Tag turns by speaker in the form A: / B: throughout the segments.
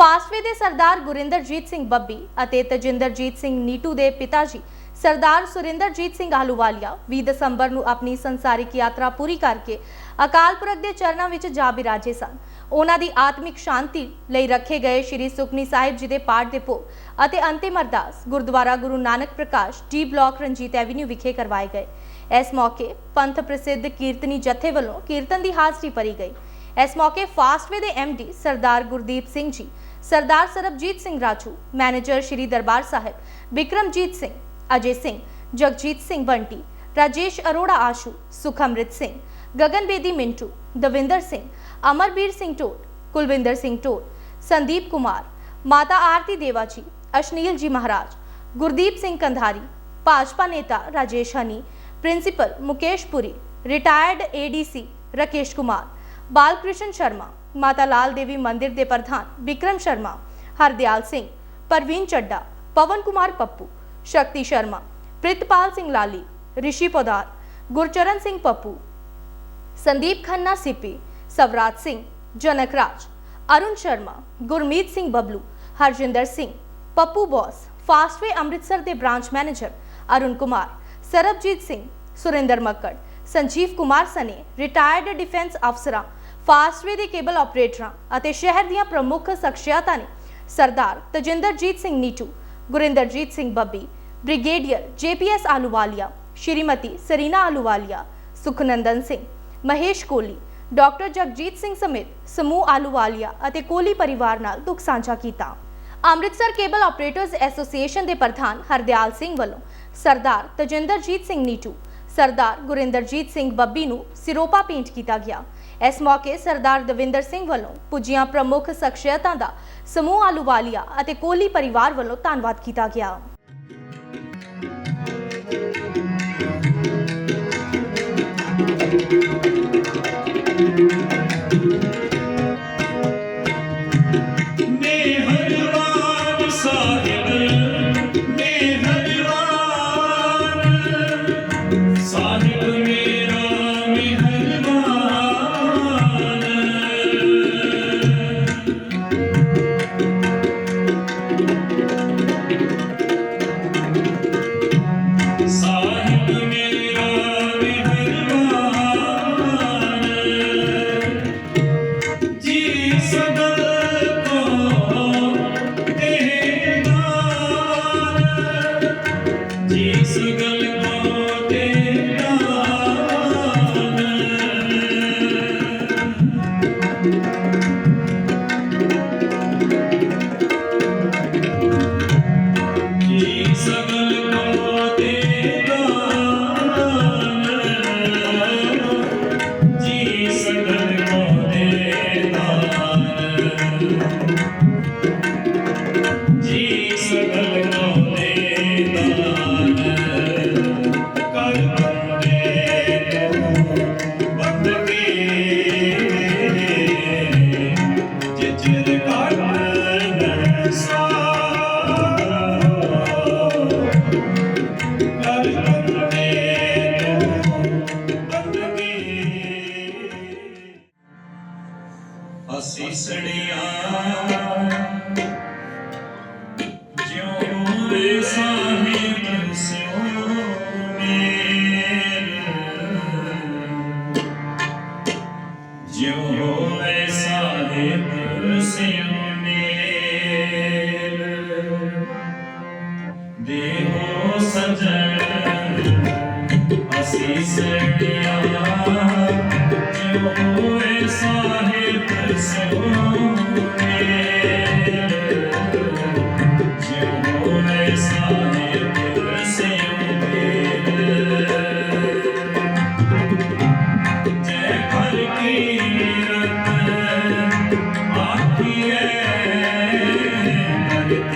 A: ਫਾਸਟਵੇ ਦੇ ਸਰਦਾਰ ਗੁਰਿੰਦਰਜੀਤ ਸਿੰਘ ਬੱਬੀ ਅਤੇ ਤਜਿੰਦਰਜੀਤ ਸਿੰਘ ਨੀਟੂ ਦੇ ਪਿਤਾ ਜੀ ਸਰਦਾਰ ਸੁਰਿੰਦਰਜੀਤ ਸਿੰਘ ਆਹਲੂਵਾਲੀਆ 20 ਦਸੰਬਰ ਨੂੰ ਆਪਣੀ ਸੰਸਾਰਿਕ ਯਾਤਰਾ ਪੂਰੀ ਕਰਕੇ ਅਕਾਲ ਪੁਰਖ ਦੇ ਚਰਨਾਂ ਵਿੱਚ ਜਾ ਬਿਰਾਜੇ ਸਨ। ਉਹਨਾਂ ਦੀ ਆਤਮਿਕ ਸ਼ਾਂਤੀ ਲਈ ਰੱਖੇ ਗਏ ਸ੍ਰੀ ਸੁਖਨੀ ਸਾਹਿਬ ਜੀ ਦੇ ਪਾਠ ਦੇ ਭੋਗ ਅਤੇ ਅੰਤਿਮ ਅਰਦਾਸ Gurdwara Guru Nanak Parkash D block Ranjit Avenue ਵਿਖੇ ਕਰਵਾਏ ਗਏ। ਇਸ ਮੌਕੇ ਪੰਥ ਪ੍ਰਸਿੱਧ ਕੀਰਤਨੀ ਜਥੇ ਵੱਲੋਂ ਕੀਰਤਨ ਦੀ ਹਾਜ਼ਰੀ ਭਰੀ ਗਈ। ਇਸ ਮੌਕੇ ਫਾਸਟਵੇ ਦੇ ਡੀ ਸਰਦਾਰ ਗੁਰਦੀਪ ਸਿੰਘ ਜੀ ਸਰਦਾਰ ਸਰਬਜੀਤ ਸਿੰਘ ਰਾਜੂ ਮੈਨੇਜਰ ਸ਼੍ਰੀ ਦਰਬਾਰ ਸਾਹਿਬ ਵਿਕਰਮਜੀਤ ਸਿੰਘ ਅਜੇ ਸਿੰਘ ਜਗਜੀਤ ਸਿੰਘ ਬੰਟੀ ਰਾਜੇਸ਼ ਅਰੋੜਾ ਆਸ਼ੂ ਸੁਖਮ੍ਰਿਤ ਸਿੰਘ ਗਗਨਬੇਦੀ ਮਿੰਟੂ ਦਵਿੰਦਰ ਸਿੰਘ ਅਮਰਬੀਰ ਸਿੰਘ ਟੋਟ ਕੁਲਵਿੰਦਰ ਸਿੰਘ ਟੋਟ ਸੰਦੀਪ ਕੁਮਾਰ ਮਾਤਾ ਆਰਤੀ ਦੇਵਾ ਜੀ ਅਸ਼ਨੀਲ ਜੀ ਮਹਾਰਾਜ ਗੁਰਦੀਪ ਸਿੰਘ ਕੰਧਾਰੀ ਭਾਜਪਾ ਨੇਤਾ Rajesh Honey principal Mukesh Puri retired ADC Rakesh Kumar Balkrishan Sharma, Mata Lal Devi Mandir ਦੇ ਪ੍ਰਧਾਨ ਵਿਕਰਮ ਸ਼ਰਮਾ, ਹਰਦਿਆਲ ਸਿੰਘ, ਪਰਵੀਨ ਚੱਡਾ, ਪਵਨ ਕੁਮਾਰ ਪੱਪੂ, ਸ਼ਕਤੀ ਸ਼ਰਮਾ, ਪ੍ਰਿਤਪਾਲ ਸਿੰਘ ਲਾਲੀ, ਰਿਸ਼ੀ ਪੋਦਾਰ, ਗੁਰਚਰਨ ਸਿੰਘ ਪੱਪੂ, ਸੰਦੀਪ ਖੰਨਾ ਸਿੱਪੀ, ਸਵਰਾਜ ਸਿੰਘ, ਜਨਕ ਰਾਜ, ਅਰੁਣ ਸ਼ਰਮਾ, ਗੁਰਮੀਤ ਸਿੰਘ ਬਬਲੂ, ਹਰਜਿੰਦਰ ਸਿੰਘ, ਪੱਪੂ ਬੌਸ ਫਾਸਟਵੇ ਅੰਮ੍ਰਿਤਸਰ ਦੇ branch manager, Arun Kumar, Sarabjit Singh, Surinder Makkar, Sanjeev Kumar ਸਨੇ retired defence ਅਫਸਰਾਂ ਫਾਸਟਵੇ ਦੇ ਕੇਬਲ ਆਪਰੇਟਰਾਂ ਅਤੇ ਸ਼ਹਿਰ ਦੀਆਂ ਪ੍ਰਮੁੱਖ ਸ਼ਖਸੀਅਤਾਂ ਨੇ Sardar Tajinderjit Singh Neetu, Gurinderjit Singh Babbi, brigadier JPS Ahluwalia, Shrimati Sarina Ahluwalia, Sukhnandan Singh, Mahesh Koli doctor Jagjit Singh ਸਮੇਤ ਸਮੂਹ ਆਲੂਵਾਲੀਆ ਅਤੇ ਕੋਲੀ ਪਰਿਵਾਰ ਨਾਲ ਦੁੱਖ ਸਾਂਝਾ ਕੀਤਾ। ਅੰਮ੍ਰਿਤਸਰ ਕੇਬਲ ਆਪਰੇਟਰਸ ਐਸੋਸੀਏਸ਼ਨ ਦੇ ਪ੍ਰਧਾਨ ਹਰਦਿਆਲ ਸਿੰਘ ਵੱਲੋਂ ਸਰਦਾਰ ਤਜਿੰਦਰਜੀਤ ਸਿੰਘ ਨੀਟੂ ਸਰਦਾਰ ਗੁਰਿੰਦਰਜੀਤ ਸਿੰਘ ਬੱਬੀ ਨੂੰ ਸਿਰੋਪਾ ਭੇਂਟ ਕੀਤਾ ਗਿਆ। ਇਸ ਮੌਕੇ ਸਰਦਾਰ ਦਵਿੰਦਰ ਸਿੰਘ ਵੱਲੋਂ ਪੁੱਜੀਆਂ ਪ੍ਰਮੁੱਖ ਸ਼ਖਸੀਅਤਾਂ ਦਾ ਸਮੂਹ ਆਲੂਵਾਲੀਆ ਅਤੇ ਕੋਹਲੀ ਪਰਿਵਾਰ ਵੱਲੋਂ ਧੰਨਵਾਦ ਕੀਤਾ ਗਿਆ।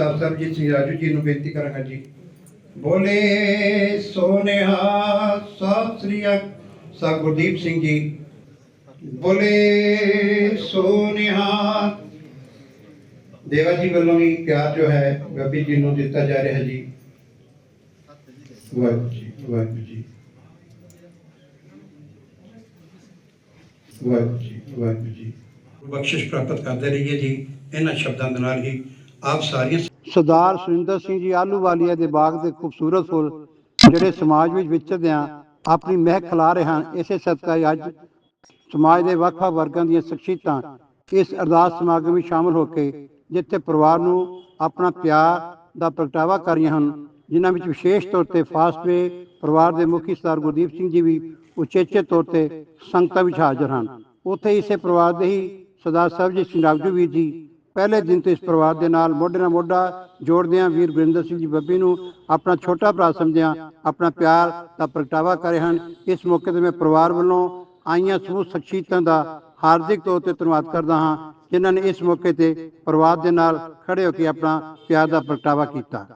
B: ਸਾਹਿਬ
C: ਸਰਬਜੀਤ ਸਿੰਘ ਰਾਜੂ ਜੀ ਨੂੰ ਬੇਨਤੀ ਕਰਾਂਗਾ ਜੀ। ਬੋਲੇ ਸੋਨਿਹਾ, ਸਤਿ ਸ੍ਰੀ ਅਕਾਲ। ਗੁਰਦੀਪ ਸਿੰਘ ਜੀ। ਬੋਲੇ ਸੋਨਿਹਾ। ਦੇਵਾ ਜੀ ਵੱਲੋਂ ਵੀ ਪਿਆਰ ਜੋ ਹੈ ਗੱਬੀ ਜੀ ਨੂੰ ਦਿੱਤਾ ਜਾ ਰਿਹਾ ਜੀ। ਵਾਹਿਗੁਰੂ ਜੀ ਵਾਹਿਗੁਰੂ ਜੀ। ਵਾਹਿਗੁਰੂ ਜੀ ਵਾਹਿਗੁਰੂ ਜੀ। ਬਖਸ਼ਿਸ਼ ਪ੍ਰਾਪਤ ਕਰਦੇ ਰਹੀਏ ਜੀ, ਇਹਨਾਂ ਸ਼ਬਦਾਂ ਦੇ ਨਾਲ ਹੀ ਆਪ ਸਾਰੀਆਂ
D: ਸਰਦਾਰ ਸੁਰਿੰਦਰ ਸਿੰਘ ਜੀ ਆਲੂਵਾਲੀਆ ਦੇ ਬਾਗ ਦੇ ਖੂਬਸੂਰਤ ਫੁੱਲ ਜਿਹੜੇ ਸਮਾਜ ਵਿੱਚ ਵਿਚਰਦਿਆਂ ਆਪਣੀ ਮਹਿਕ ਖਿਲਾ ਰਹੇ ਹਨ, ਇਸੇ ਸਦਕਾ ਅੱਜ ਸਮਾਜ ਦੇ ਵੱਖ-ਵੱਖ ਵਰਗਾਂ ਦੀਆਂ ਸ਼ਖਸੀਅਤਾਂ ਇਸ ਅਰਦਾਸ ਸਮਾਗਮ ਵਿੱਚ ਸ਼ਾਮਲ ਹੋ ਕੇ ਜਿੱਥੇ ਪਰਿਵਾਰ ਨੂੰ ਆਪਣਾ ਪਿਆਰ ਦਾ ਪ੍ਰਗਟਾਵਾ ਕਰ ਰਹੀਆਂ ਹਨ, ਜਿਨ੍ਹਾਂ ਵਿੱਚ ਵਿਸ਼ੇਸ਼ ਤੌਰ ਤੇ ਫਾਸਟਵੇ ਪਰਿਵਾਰ ਦੇ ਮੁਖੀ ਸਰਦਾਰ ਗੁਰਦੀਪ ਸਿੰਘ ਜੀ ਵੀ ਉਚੇਚੇ ਤੌਰ ਤੇ ਸੰਗਤਾਂ ਵਿੱਚ ਹਾਜ਼ਰ ਹਨ। ਉੱਥੇ ਇਸੇ ਪਰਿਵਾਰ ਦੇ ਹੀ ਸਰਦਾਰ ਸਾਹਿਬਜੀਤ ਸਿੰਘ ਰਾਜੂ ਵੀਰ ਜੀ ਪਹਿਲੇ ਦਿਨ ਤੋਂ ਇਸ ਪਰਿਵਾਰ ਦੇ ਨਾਲ ਮੋਢੇ ਨਾਲ ਮੋਢਾ ਜੋੜਦਿਆਂ ਵੀਰ ਗੁਰਿੰਦਰ ਸਿੰਘ ਜੀ ਬੱਬੀ ਨੂੰ ਆਪਣਾ ਛੋਟਾ ਭਰਾ ਸਮਝਿਆਂ, ਆਪਣਾ ਪਿਆਰ ਦਾ ਪ੍ਰਗਟਾਵਾ ਕਰੇ ਹਨ। ਇਸ ਮੌਕੇ ਤੇ ਮੈਂ ਪਰਿਵਾਰ ਵੱਲੋਂ ਆਈਆਂ ਸਮੂਹ ਸ਼ਖਸੀਅਤਾਂ ਦਾ ਹਾਰਦਿਕ ਤੌਰ ਤੇ ਧੰਨਵਾਦ ਕਰਦਾ ਹਾਂ, ਜਿਨ੍ਹਾਂ ਨੇ ਇਸ ਮੌਕੇ ਤੇ ਪਰਿਵਾਰ ਦੇ ਨਾਲ ਖੜੇ ਹੋ ਕੇ ਆਪਣਾ ਪਿਆਰ ਦਾ ਪ੍ਰਗਟਾਵਾ ਕੀਤਾ।